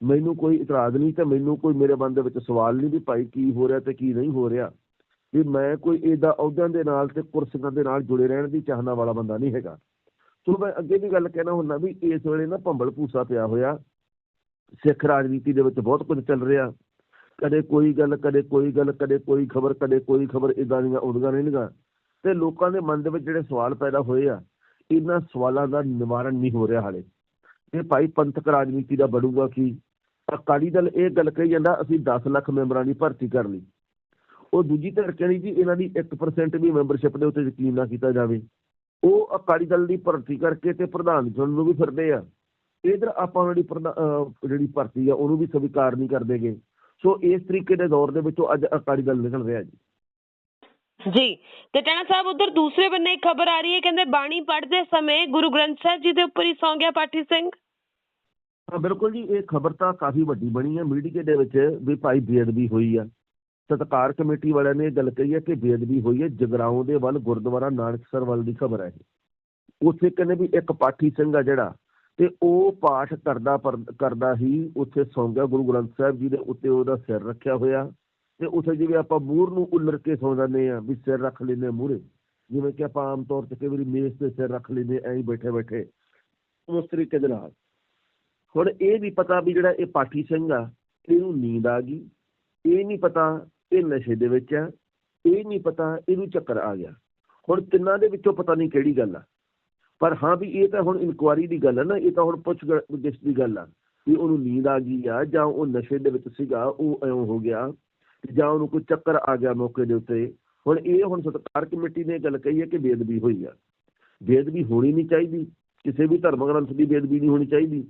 ਮੈਨੂੰ ਕੋਈ ਇਤਰਾਜ਼ ਨਹੀਂ ਤੇ ਮੈਨੂੰ ਕੋਈ ਮੇਰੇ ਮਨ ਦੇ ਵਿੱਚ ਸਵਾਲ ਨਹੀਂ ਵੀ ਭਾਈ ਕੀ ਹੋ ਰਿਹਾ ਤੇ ਕੀ ਨਹੀਂ ਹੋ ਰਿਹਾ। ਵੀ ਮੈਂ ਕੋਈ ਇਹਦਾ ਅਹੁਦਿਆਂ ਦੇ ਨਾਲ ਤੇ ਕੁਰਸੀਆਂ ਦੇ ਨਾਲ ਜੁੜੇ ਰਹਿਣ ਦੀ ਚਾਹਨਾ ਵਾਲਾ ਬੰਦਾ ਨਹੀਂ ਹੈਗਾ। ਸੋ ਮੈਂ ਅੱਗੇ ਵੀ ਗੱਲ ਕਹਿਣਾ ਹੁੰਦਾ ਵੀ ਇਸ ਵੇਲੇ ਨਾ ਭੰਬਲ ਭੂਸਾ ਪਿਆ ਹੋਇਆ। ਸਿੱਖ ਰਾਜਨੀਤੀ ਦੇ ਵਿੱਚ ਬਹੁਤ ਕੁਝ ਚੱਲ ਰਿਹਾ। ਕਦੇ ਕੋਈ ਗੱਲ, ਕਦੇ ਕੋਈ ਗੱਲ, ਕਦੇ ਕੋਈ ਖਬਰ, ਕਦੇ ਕੋਈ ਖਬਰ ਇਦਾਂ ਦੀਆਂ ਆਉਂਦੀਆਂ ਰਹਿਣਗੀਆਂ। ਤੇ ਲੋਕਾਂ ਦੇ ਮਨ ਦੇ ਵਿੱਚ ਜਿਹੜੇ ਸਵਾਲ ਪੈਦਾ ਹੋਏ ਆ, ਇਹਨਾਂ ਸਵਾਲਾਂ ਦਾ ਨਿਵਾਰਨ ਨਹੀਂ ਹੋ ਰਿਹਾ ਹਾਲੇ। ਇਹ ਭਾਈ ਪੰਥਕ ਰਾਜਨੀਤੀ ਦਾ ਬੜੂਗਾ ਕੀ? ਅਕਾਲੀ ਦਲ ਇਹ ਗੱਲ ਕਹੀ ਜਾਂਦਾ, ਅਸੀਂ 10 ਲੱਖ ਮੈਂਬਰਾਂ ਦੀ ਭਰਤੀ ਕਰ ਲਈ। ਉਹ ਦੂਜੀ ਧਿਰ ਕਹਿੰਦੀ ਜੀ, ਇਹਨਾਂ ਦੀ 1% ਵੀ ਮੈਂਬਰਸ਼ਿਪ ਦੇ ਉੱਤੇ ਯਕੀਨ ਨਾ ਕੀਤਾ ਜਾਵੇ। ਉਹ ਅਕਾਲੀ ਦਲ ਦੀ ਭਰਤੀ ਕਰਕੇ ਤੇ ਪ੍ਰਧਾਨ ਚੁਣਨ ਨੂੰ ਵੀ ਫਿਰਦੇ ਆ। ਇਧਰ ਆਪਾਂ ਉਹਨਾਂ ਜਿਹੜੀ ਭਰਤੀ ਆ, ਉਹਨੂੰ ਵੀ ਸਵੀਕਾਰ ਨਹੀਂ ਕਰਦੇਗੇ ਸੋ ਇਸ ਤਰੀਕੇ ਦੇ ਦੌਰ ਦੇ ਵਿੱਚੋਂ ਅੱਜ ਅਕਾਲੀ ਦਲ ਨਿਕਲ ਰਿਹਾ ਜੀ। ਜੀ, ਤੇ ਟੈਣਾ ਸਾਹਿਬ ਉਧਰ ਦੂਸਰੇ ਬੰਨੇ ਖਬਰ ਆ ਰਹੀ ਹੈ, ਕਹਿੰਦੇ ਬਾਣੀ ਪੜ੍ਹਦੇ ਸਮੇਂ ਗੁਰੂ ਗ੍ਰੰਥ ਸਾਹਿਬ ਜੀ ਦੇ ਉੱਪਰ ਹੀ ਸੌਂ ਗਿਆ ਪਾਠੀ ਸਿੰਘ। ਹਾਂ ਬਿਲਕੁਲ ਜੀ, ਇਹ ਖਬਰ ਤਾਂ ਕਾਫੀ ਵੱਡੀ ਬਣੀ ਹੈ ਮੀਡੀਆ ਦੇ ਵਿੱਚ ਵੀ ਭਾਈ ਬੇਅਦਬੀ ਹੋਈ ਆ। ਸਤਕਾਰ ਕਮੇਟੀ ਵਾਲਿਆਂ ਨੇ ਇਹ ਗੱਲ ਕਹੀ ਹੈ ਕਿ ਬੇਅਦਬੀ ਹੋਈ ਹੈ, ਜਗਰਾਉਂ ਦੇ ਵੱਲ ਗੁਰਦੁਆਰਾ ਨਾਨਕਸਰ ਵੱਲ ਦੀ ਖਬਰ ਹੈ ਇਹ। ਉੱਥੇ ਕਹਿੰਦੇ ਵੀ ਇੱਕ ਪਾਠੀ ਸਿੰਘ ਆ ਜਿਹੜਾ ਤੇ ਉਹ ਪਾਠ ਕਰਦਾ ਪਰ- ਕਰਦਾ ਹੀ ਉੱਥੇ ਸੌਂ ਗਿਆ, ਗੁਰੂ ਗ੍ਰੰਥ ਸਾਹਿਬ ਜੀ ਦੇ ਉੱਤੇ ਉਹਦਾ ਸਿਰ ਰੱਖਿਆ ਹੋਇਆ ਤੇ ਉੱਥੇ ਜਿਵੇਂ ਆਪਾਂ ਮੂਹਰ ਨੂੰ ਉਲਰ ਕੇ ਸੌਂ ਜਾਂਦੇ ਆ ਵੀ ਸਿਰ ਰੱਖ ਲੈਂਦੇ ਮੂਹਰੇ, ਜਿਵੇਂ ਕਿ ਆਪਾਂ ਆਮ ਤੌਰ ਤੇ ਕਈ ਵਾਰੀ ਮੇਜ਼ ਤੇ ਸਿਰ ਰੱਖ ਲੈਂਦੇ ਐਂ ਬੈਠੇ ਬੈਠੇ ਉਸ ਤਰੀਕੇ ਦੇ ਨਾਲ। ਹੁਣ ਇਹ ਨਹੀਂ ਪਤਾ ਵੀ ਜਿਹੜਾ ਇਹ ਪਾਠੀ ਸਿੰਘ ਆ, ਇਹਨੂੰ ਨੀਂਦ ਆ ਗਈ, ਇਹ ਨਹੀਂ ਪਤਾ ਇਹ ਨਸ਼ੇ ਦੇ ਵਿੱਚ ਆ, ਇਹ ਨਹੀਂ ਪਤਾ ਇਹਨੂੰ ਚੱਕਰ ਆ ਗਿਆ। ਹੁਣ ਤਿੰਨਾਂ ਦੇ ਵਿੱਚੋਂ ਪਤਾ ਨਹੀਂ ਕਿਹੜੀ ਗੱਲ ਆ। ਪਰ ਹਾਂ ਵੀ ਇਹ ਤਾਂ ਹੁਣ ਇਨਕੁਆਰੀ ਦੀ ਗੱਲ ਆ ਨਾ, ਇਹ ਤਾਂ ਹੁਣ ਪੁੱਛ ਗਿੱਛ ਦੀ ਗੱਲ ਆ ਵੀ ਉਹਨੂੰ ਨੀਂਦ ਆ ਗਈ ਆ ਜਾਂ ਉਹ ਨਸ਼ੇ ਦੇ ਵਿੱਚ ਸੀਗਾ, ਉਹ ਐਂ ਹੋ ਗਿਆ ਜਾਂ ਉਹਨੂੰ ਕੋਈ ਚੱਕਰ ਆ ਗਿਆ ਮੌਕੇ ਦੇ ਉੱਤੇ। ਹੁਣ ਇਹ ਹੁਣ ਸਤਕਾਰ ਕਮੇਟੀ ਨੇ ਇਹ ਗੱਲ ਕਹੀ ਹੈ ਕਿ ਬੇਦਬੀ ਹੋਈ ਆ। ਬੇਦਬੀ ਹੋਣੀ ਨਹੀਂ ਚਾਹੀਦੀ, ਕਿਸੇ ਵੀ ਧਰਮ ਗ੍ਰੰਥ ਦੀ ਬੇਦਬੀ ਨਹੀਂ ਹੋਣੀ ਚਾਹੀਦੀ।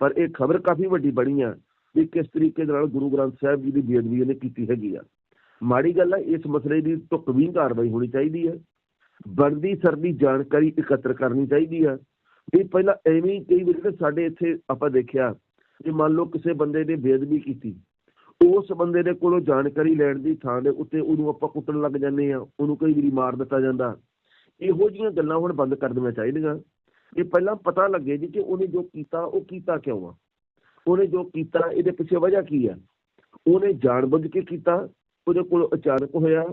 ਪਰ ਇਹ ਖਬਰ ਕਾਫੀ ਵੱਡੀ ਬਣੀ ਆ ਵੀ ਕਿਸ ਤਰੀਕੇ ਦੇ ਨਾਲ ਗੁਰੂ ਗ੍ਰੰਥ ਸਾਹਿਬ ਜੀ ਦੀ ਬੇਅਦਬੀ ਉਹਨੇ ਕੀਤੀ ਹੈਗੀ ਆ। ਮਾੜੀ ਗੱਲ ਹੈ ਇਸ ਮਸਲੇ ਦੀ ਢੁਕਵੀਂ ਕਾਰਵਾਈ ਹੋਣੀ ਚਾਹੀਦੀ ਹੈ ਬਣਦੀ, ਸਰਦੀ ਜਾਣਕਾਰੀ ਇਕੱਤਰ ਕਰਨੀ ਚਾਹੀਦੀ ਆ। ਵੀ ਪਹਿਲਾਂ ਐਵੇਂ ਕਈ ਵਾਰੀ ਸਾਡੇ ਇੱਥੇ ਆਪਾਂ ਦੇਖਿਆ ਕਿ ਮੰਨ ਲਓ ਕਿਸੇ ਬੰਦੇ ਨੇ ਬੇਅਦਬੀ ਕੀਤੀ, ਉਸ ਬੰਦੇ ਦੇ ਕੋਲੋਂ ਜਾਣਕਾਰੀ ਲੈਣ ਦੀ ਥਾਂ ਦੇ ਉੱਤੇ ਉਹਨੂੰ ਆਪਾਂ ਕੁੱਟਣ ਲੱਗ ਜਾਂਦੇ ਆ, ਉਹਨੂੰ ਕਈ ਵਾਰੀ ਮਾਰ ਦਿੱਤਾ ਜਾਂਦਾ। ਇਹੋ ਜਿਹੀਆਂ ਗੱਲਾਂ ਹੁਣ ਬੰਦ ਕਰ ਦੇਣੀਆਂ ਚਾਹੀਦੀਆਂ। ਇਹ ਪਹਿਲਾਂ ਪਤਾ ਲੱਗੇ ਜੀ ਕਿ ਉਹਨੇ ਜੋ ਕੀਤਾ, ਉਹ ਕੀਤਾ ਕਿਉਂ ਆ? ਉਹਨੇ ਜੋ ਕੀਤਾ, ਇਹਦੇ ਪਿੱਛੇ ਵਜ੍ਹਾ ਕੀ ਆ? ਉਹਨੇ ਜਾਣਬੁੱਝ ਕੇ ਕੀਤਾ, ਉਹਦੇ ਕੋਲ ਅਚਾਨਕ ਹੋਇਆ,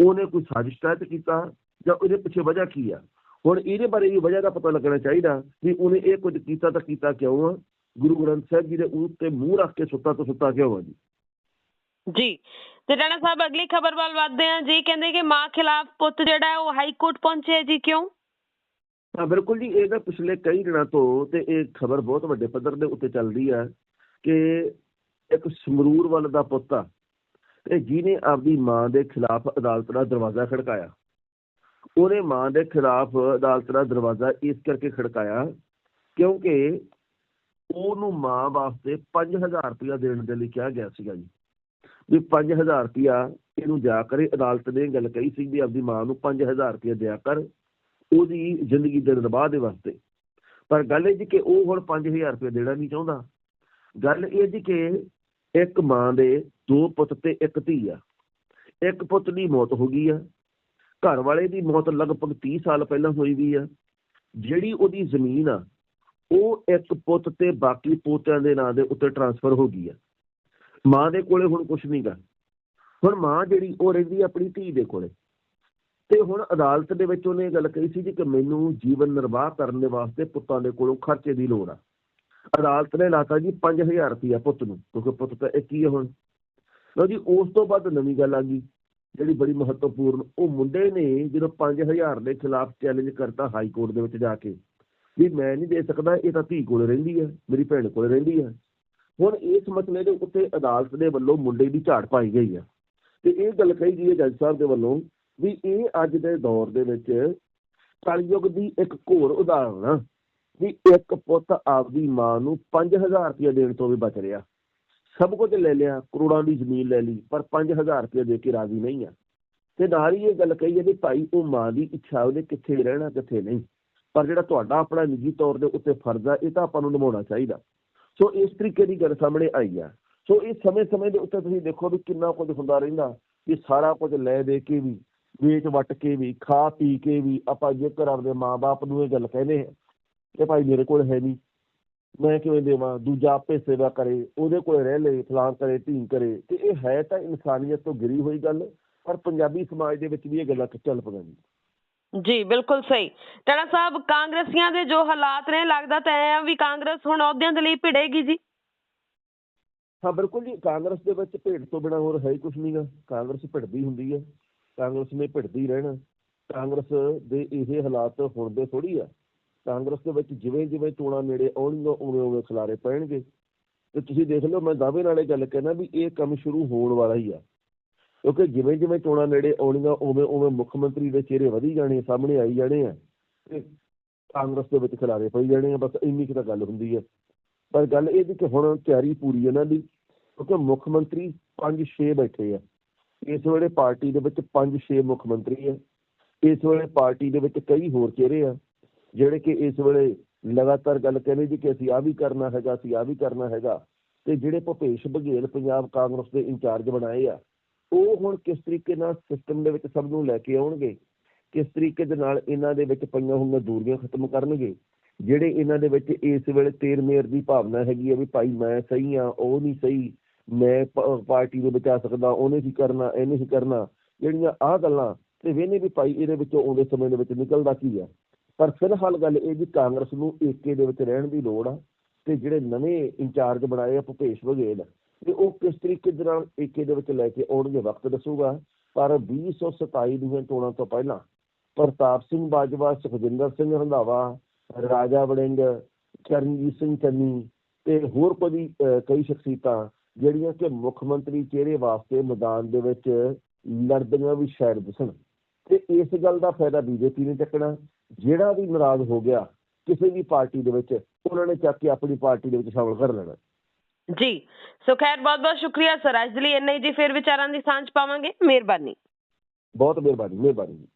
ਉਹਨੇ ਕੋਈ ਸਾਜ਼ਿਸ਼ ਤਹਿਤ ਕੀਤਾ, ਜਾਂ ਉਹਦੇ ਪਿੱਛੇ ਵਜ੍ਹਾ ਕੀ ਆ? ਹੁਣ ਇਹਦੇ ਬਾਰੇ ਇਹ ਵਜ੍ਹਾ ਦਾ ਪਤਾ ਲੱਗਣਾ ਚਾਹੀਦਾ ਵੀ ਉਹਨੇ ਇਹ ਕੁਝ ਕੀਤਾ ਤਾਂ ਕੀਤਾ ਕਿਉਂ ਆ? ਗੁਰੂ ਗ੍ਰੰਥ ਸਾਹਿਬ ਜੀ ਦੇ ਉੱਤੇ ਮੂੰਹ ਰੱਖ ਕੇ ਸੁੱਤਾ ਤੋਂ ਸੁੱਤਾ ਕਿਉਂ ਆ ਜੀ? ਜੀ, ਤੇ ਟੈਣਾ ਸਾਹਿਬ ਅਗਲੀ ਖਬਰ ਵੱਲ ਵਧਦੇ ਆ ਜੀ। ਕਹਿੰਦੇ ਕਿ ਮਾਂ ਖਿਲਾਫ ਪੁੱਤ ਜਿਹੜਾ ਉਹ ਹਾਈ ਕੋਰਟ ਪਹੁੰਚਿਆ ਜੀ ਕਿਉਂ? ਹਾਂ ਬਿਲਕੁਲ ਜੀ, ਇਹ ਤਾਂ ਪਿਛਲੇ ਕਈ ਦਿਨਾਂ ਤੋਂ ਤੇ ਇਹ ਖਬਰ ਬਹੁਤ ਵੱਡੇ ਪੱਧਰ ਦੇ ਉੱਤੇ ਚੱਲਦੀ ਹੈ ਕਿ ਇੱਕ ਸਮਰੂਰ ਵੱਲ ਦਾ ਪੁੱਤ ਆ ਤੇ ਜਿਹਨੇ ਆਪਦੀ ਮਾਂ ਦੇ ਖਿਲਾਫ ਅਦਾਲਤ ਦਾ ਦਰਵਾਜ਼ਾ ਖੜਕਾਇਆ। ਉਹਨੇ ਮਾਂ ਦੇ ਖਿਲਾਫ ਅਦਾਲਤ ਦਾ ਦਰਵਾਜ਼ਾ ਇਸ ਕਰਕੇ ਖੜਕਾਇਆ ਕਿਉਂਕਿ ਉਹਨੂੰ ਮਾਂ ਵਾਸਤੇ 5000 ਰੁਪਇਆ ਦੇਣ ਦੇ ਲਈ ਕਿਹਾ ਗਿਆ ਸੀਗਾ ਜੀ। ਵੀ 5000 ਰੁਪਇਆ ਇਹਨੂੰ ਜਾ ਕਰੇ, ਅਦਾਲਤ ਨੇ ਇਹ ਗੱਲ ਕਹੀ ਸੀ ਵੀ ਆਪਦੀ ਮਾਂ ਨੂੰ 5000 ਰੁਪਇਆ ਦਿਆ ਕਰ। ਉਹਦੀ ਜ਼ਿੰਦਗੀ ਦੇ ਨਿਰਵਾਹ ਦੇ ਵਾਸਤੇ। ਪਰ ਗੱਲ ਇਹ ਜੀ ਕਿ ਉਹ ਹੁਣ 5000 ਰੁਪਏ ਦੇਣਾ ਨਹੀਂ ਚਾਹੁੰਦਾ। ਗੱਲ ਇਹ ਜੀ ਕਿ ਇੱਕ ਮਾਂ ਦੇ ਦੋ ਪੁੱਤ ਤੇ ਇੱਕ ਧੀ ਆ। ਇੱਕ ਪੁੱਤ ਦੀ ਮੌਤ ਹੋ ਗਈ ਆ। ਘਰ ਵਾਲੇ ਦੀ ਮੌਤ ਲਗਭਗ 30 ਸਾਲ ਪਹਿਲਾਂ ਹੋਈ ਵੀ ਆ। ਜਿਹੜੀ ਉਹਦੀ ਜ਼ਮੀਨ ਆ, ਉਹ ਇੱਕ ਪੁੱਤ ਤੇ ਬਾਕੀ ਪੋਤਿਆਂ ਦੇ ਨਾਂ ਦੇ ਉੱਤੇ ਟਰਾਂਸਫਰ ਹੋ ਗਈ ਆ। ਮਾਂ ਦੇ ਕੋਲੇ ਹੁਣ ਕੁਝ ਨਹੀਂਗਾ ਹੁਣ ਮਾਂ ਜਿਹੜੀ ਉਹ ਰਹਿੰਦੀ ਆ ਆਪਣੀ ਧੀ ਦੇ ਕੋਲੇ। ਤੇ ਹੁਣ ਅਦਾਲਤ ਦੇ ਵਿੱਚ ਉਹਨੇ ਇਹ ਗੱਲ ਕਹੀ ਸੀ ਜੀ ਕਿ ਮੈਨੂੰ ਜੀਵਨ ਨਿਰਵਾਹ ਕਰਨ ਦੇ ਵਾਸਤੇ ਪੁੱਤਾਂ ਦੇ ਕੋਲੋਂ ਖਰਚੇ ਦੀ ਲੋੜ ਆ। ਅਦਾਲਤ ਨੇ ਲਾਤਾ ਜੀ 5000 ਰੁਪਇਆ ਪੁੱਤ ਨੂੰ, ਕਿਉਂਕਿ ਪੁੱਤ ਤਾਂ ਇੱਕ ਹੀ ਹੈ ਹੁਣ। ਲਓ ਜੀ, ਉਸ ਤੋਂ ਬਾਅਦ ਨਵੀਂ ਗੱਲ ਆ ਗਈ, ਜਿਹੜੀ ਬੜੀ ਮਹੱਤਵਪੂਰਨ, ਉਹ ਮੁੰਡੇ ਨੇ ਜਦੋਂ 5000 ਦੇ ਖਿਲਾਫ ਚੈਲੰਜ ਕਰਤਾ ਹਾਈ ਕੋਰਟ ਦੇ ਵਿੱਚ ਜਾ ਕੇ, ਵੀ ਮੈਂ ਨਹੀਂ ਦੇ ਸਕਦਾ, ਇਹ ਤਾਂ ਧੀ ਕੋਲ ਰਹਿੰਦੀ ਹੈ ਮੇਰੀ ਭੈਣ ਕੋਲ ਰਹਿੰਦੀ ਹੈ ਹੁਣ ਇਸ ਮਸਲੇ ਦੇ ਉੱਤੇ ਅਦਾਲਤ ਦੇ ਵੱਲੋਂ ਮੁੰਡੇ ਦੀ ਝਾੜ ਪਾਈ ਗਈ ਹੈ ਤੇ ਇਹ ਗੱਲ ਕਹੀ ਗਈ ਹੈ ਜੱਜ ਸਾਹਿਬ ਦੇ ਵੱਲੋਂ ਵੀ ਇਹ ਅੱਜ ਦੇ ਦੌਰ ਦੇ ਵਿੱਚ ਕਲਯੁਗ ਦੀ ਇੱਕ ਘੋਰ ਉਦਾਹਰਣ ਆ, ਵੀ ਇੱਕ ਪੁੱਤ ਆਪਦੀ ਮਾਂ ਨੂੰ 5000 ਰੁਪਏ ਦੇਣ ਤੋਂ ਵੀ ਬਚ ਰਿਹਾ। ਸਭ ਕੁਝ ਲੈ ਲਿਆ, ਕਰੋੜਾਂ ਦੀ ਜ਼ਮੀਨ ਲੈ ਲਈ, ਪਰ 5000 ਰੁਪਏ ਦੇ ਕੇ ਰਾਜ਼ੀ ਨਹੀਂ ਆ। ਤੇ ਨਾਲ ਹੀ ਇਹ ਗੱਲ ਕਹੀ ਹੈ ਵੀ ਭਾਈ, ਉਹ ਮਾਂ ਦੀ ਇੱਛਾ ਉਹਨੇ ਕਿੱਥੇ ਰਹਿਣਾ, ਕਿੱਥੇ ਨਹੀਂ। ਪਰ ਜਿਹੜਾ ਤੁਹਾਡਾ ਆਪਣਾ ਨਿੱਜੀ ਤੌਰ ਦੇ ਉੱਤੇ ਫਰਜ਼ ਆ, ਇਹ ਤਾਂ ਆਪਾਂ ਨੂੰ ਨਿਭਾਉਣਾ ਚਾਹੀਦਾ। ਸੋ ਇਸ ਤਰੀਕੇ ਦੀ ਗੱਲ ਸਾਹਮਣੇ ਆਈ ਆ। ਸੋ ਇਹ ਸਮੇਂ-ਸਮੇਂ ਦੇ ਉੱਤੇ ਤੁਸੀਂ ਦੇਖੋ ਵੀ ਕਿੰਨਾ ਕੁਝ ਹੁੰਦਾ ਰਹਿੰਦਾ, ਵੀ ਸਾਰਾ ਕੁਝ ਲੈ ਦੇ ਕੇ ਵੀ ਵੇਚ ਵਟ ਕੇ ਵੀ ਖਾ ਪੀ ਕੇ ਵੀ ਆਪਾਂ ਜੇਕਰ ਆਪਦੇ ਮਾਪੇ ਨੂੰ ਇਹ ਗੱਲ ਕਹਿੰਦੇ ਆ ਕਿ ਭਾਈ ਮੇਰੇ ਕੋਲ ਹੈ ਨਹੀਂ ਮੈਂ ਕਿਵੇਂ ਦੇਵਾਂ ਦੂਜਾ ਆਪੇ ਸੇਵਾ ਕਰੇ ਉਹਦੇ ਕੋਲ ਰਹਿ ਲੈ ਫਲਾਣ ਕਰੇ ਢੀਂਗ ਕਰੇ ਤੇ ਇਹ ਹੈ ਤਾਂ ਇਨਸਾਨੀਅਤ ਤੋਂ ਗਿਰੀ ਹੋਈ ਗੱਲ ਪਰ ਪੰਜਾਬੀ ਸਮਾਜ ਦੇ ਵਿੱਚ ਵੀ ਇਹ ਗੱਲਾਂ ਚੱਲ ਪਈਆਂ ਜੀ ਜੀ ਬਿਲਕੁਲ ਸਹੀ। ਟਾਣਾ ਸਾਹਿਬ ਕਾਂਗਰਸੀਆਂ ਦੇ ਜੋ ਹਾਲਾਤ ਨੇ ਲੱਗਦਾ ਤਾਂ ਐ ਆ ਵੀ ਕਾਂਗਰਸ ਹੁਣ ਅਹੁਦਿਆਂ ਦੇ ਲਈ ਭਿੜੇਗੀ ਜੀ। ਹਾਂ ਬਿਲਕੁਲ ਜੀ ਕਾਂਗਰਸ ਦੇ ਵਿੱਚ ਭੇਡ ਤੋਂ ਬਿਨਾਂ ਹੋਰ ਹੈ ਹੀ ਕੁਝ ਨਹੀਂਗਾ ਕਾਂਗਰਸ ਭਿੜਦੀ ਹੁੰਦੀ ਹੈ ਕਾਂਗਰਸ ਨੇ ਭਿੜਦੀ ਰਹਿਣਾ, ਕਾਂਗਰਸ ਦੇ ਇਹ ਹਾਲਾਤ ਹੁਣ ਦੇ ਥੋੜੀ ਆ। ਕਾਂਗਰਸ ਦੇ ਵਿੱਚ ਜਿਵੇਂ ਜਿਵੇਂ ਚੋਣਾਂ ਨੇੜੇ ਆਉਣਗੀਆਂ, ਉਵੇਂ ਉਵੇਂ ਖਿਲਾਰੇ ਪੈਣਗੇ। ਤੇ ਤੁਸੀਂ ਦੇਖ ਲਓ, ਮੈਂ ਦਾਅਵੇ ਨਾਲ ਇਹ ਗੱਲ ਕਹਿਣਾ ਵੀ ਇਹ ਕੰਮ ਸ਼ੁਰੂ ਹੋਣ ਵਾਲਾ ਹੀ ਆ। ਕਿਉਂਕਿ ਜਿਵੇਂ ਜਿਵੇਂ ਚੋਣਾਂ ਨੇੜੇ ਆਉਣੀਆਂ ਉਵੇਂ ਉਵੇਂ ਮੁੱਖ ਮੰਤਰੀ ਦੇ ਚਿਹਰੇ ਵਧੀ ਜਾਣੇ, ਸਾਹਮਣੇ ਆਈ ਜਾਣੇ ਆ, ਤੇ ਕਾਂਗਰਸ ਦੇ ਵਿੱਚ ਖਿਲਾਰੇ ਪਈ ਜਾਣੇ ਆ, ਬਸ ਇੰਨੀ ਕੁ ਤਾਂ ਗੱਲ ਹੁੰਦੀ ਹੈ ਪਰ ਗੱਲ ਇਹ ਵੀ ਕਿ ਹੁਣ ਤਿਆਰੀ ਪੂਰੀ ਇਹਨਾਂ ਦੀ, ਕਿਉਂਕਿ ਮੁੱਖ ਮੰਤਰੀ 5-6 ਬੈਠੇ ਆ। ਇਸ ਵੇਲੇ ਪਾਰਟੀ ਦੇ ਵਿੱਚ 5-6 ਮੁੱਖ ਮੰਤਰੀ ਆ। ਇਸ ਵੇਲੇ ਪਾਰਟੀ ਦੇ ਵਿੱਚ ਕਈ ਹੋਰ ਚਿਹਰੇ ਆ, ਜਿਹੜੇ ਕਿ ਇਸ ਵੇਲੇ ਲਗਾਤਾਰ ਗੱਲ ਕਹਿੰਦੇ ਜੀ ਕਿ ਅਸੀਂ ਆ ਵੀ ਕਰਨਾ ਹੈਗਾ, ਅਸੀਂ ਆ ਵੀ ਕਰਨਾ ਹੈਗਾ। ਤੇ ਜਿਹੜੇ ਭੁਪੇਸ਼ ਬਘੇਲ ਪੰਜਾਬ ਕਾਂਗਰਸ ਦੇ ਇੰਚਾਰਜ ਬਣਾਏ ਆ, ਉਹ ਹੁਣ ਕਿਸ ਤਰੀਕੇ ਨਾਲ ਸਿਸਟਮ ਦੇ ਵਿੱਚ ਸਭ ਨੂੰ ਲੈ ਕੇ ਆਉਣਗੇ? ਕਿਸ ਤਰੀਕੇ ਦੇ ਨਾਲ ਇਹਨਾਂ ਦੇ ਵਿੱਚ ਪਈਆਂ ਹੋਈਆਂ ਦੂਰੀਆਂ ਖਤਮ ਕਰਨਗੇ? ਜਿਹੜੇ ਇਹਨਾਂ ਦੇ ਵਿੱਚ ਇਸ ਵੇਲੇ ਤੇਰ ਮੇਰ ਦੀ ਭਾਵਨਾ ਹੈਗੀ ਆ ਵੀ ਭਾਈ ਮੈਂ ਸਹੀ ਆ, ਉਹ ਨਹੀਂ ਸਹੀ ਮੈਂ ਪਾਰਟੀ ਦੇ ਵਿੱਚ ਆ ਸਕਦਾ, ਉਹਨੇ ਕੀ ਕਰਨਾ, ਇਹਨੇ ਕੀ ਕਰਨਾ, ਜਿਹੜੀਆਂ ਆਹ ਗੱਲਾਂ, ਤੇ ਵੇਨੇ ਵੀ ਭਾਈ ਇਹਦੇ ਵਿੱਚੋਂ ਆਉਂਦੇ ਸਮੇਂ ਦੇ ਵਿੱਚ ਨਿਕਲਦਾ ਕੀ ਆ? ਪਰ ਫਿਲਹਾਲ ਗੱਲ ਇਹ ਵੀ ਕਾਂਗਰਸ ਨੂੰ ਏਕੇ ਦੇ ਵਿੱਚ ਰਹਿਣ ਦੀ ਲੋੜ ਆ, ਤੇ ਜਿਹੜੇ ਨਵੇਂ ਇੰਚਾਰਜ ਬਣਾਏ ਆ ਭੁਪੇਸ਼ ਬਘੇਲ, ਤੇ ਉਹ ਕਿਸ ਤਰੀਕੇ ਦੇ ਨਾਲ ਏਕੇ ਦੇ ਵਿੱਚ ਲੈ ਕੇ ਆਉਣਗੇ ਵਕਤ ਦੱਸੂਗਾ, ਪਰ 2027 ਦੀਆਂ ਚੋਣਾਂ ਤੋਂ ਪਹਿਲਾਂ ਪ੍ਰਤਾਪ ਸਿੰਘ ਬਾਜਵਾ, ਸੁਖਜਿੰਦਰ ਸਿੰਘ ਰੰਧਾਵਾ, ਰਾਜਾ ਵੜਿੰਗ, ਚਰਨਜੀਤ ਸਿੰਘ ਚੰਨੀ, ਤੇ ਹੋਰ ਕੋਈ ਕਈ ਸ਼ਖਸੀਅਤਾਂ ਜਿਹੜੀਆਂ ਕਿ ਮੁੱਖ ਮੰਤਰੀ ਚਿਹਰੇ ਵਾਸਤੇ ਮੈਦਾਨ ਦੇ ਵਿੱਚ ਲੜਦੀਆਂ ਵੀ ਸ਼ਾਇਦ ਦਿਸਣ ਤੇ ਇਸ ਗੱਲ ਦਾ ਫਾਇਦਾ ਬੀਜੇਪੀ ਨੇ ਚੱਕਣਾ। ਜਿਹੜਾ ਵੀ ਨਾਰਾਜ਼ ਹੋ ਗਿਆ ਕਿਸੇ ਵੀ ਪਾਰਟੀ ਦੇ ਵਿੱਚ ਉਹਨਾਂ ਨੇ ਚੱਕ ਕੇ ਆਪਣੀ ਪਾਰਟੀ ਦੇ ਵਿੱਚ ਸ਼ਾਮਲ ਕਰ ਲੈਣਾ। ਜੀ। ਸੋ ਖੈਰ ਬਹੁਤ ਬਹੁਤ ਸ਼ੁਕਰੀਆ ਸਰ। ਅੱਜ ਲਈ ਇੰਨਾ ਹੀ ਜੀ। ਫਿਰ ਵਿਚਾਰਾਂ ਦੀ ਸਾਂਝ ਪਾਵਾਂਗੇ। ਮਿਹਰਬਾਨੀ। ਬਹੁਤ ਮਿਹਰਬਾਨੀ ਮਿਹਰਬਾਨੀ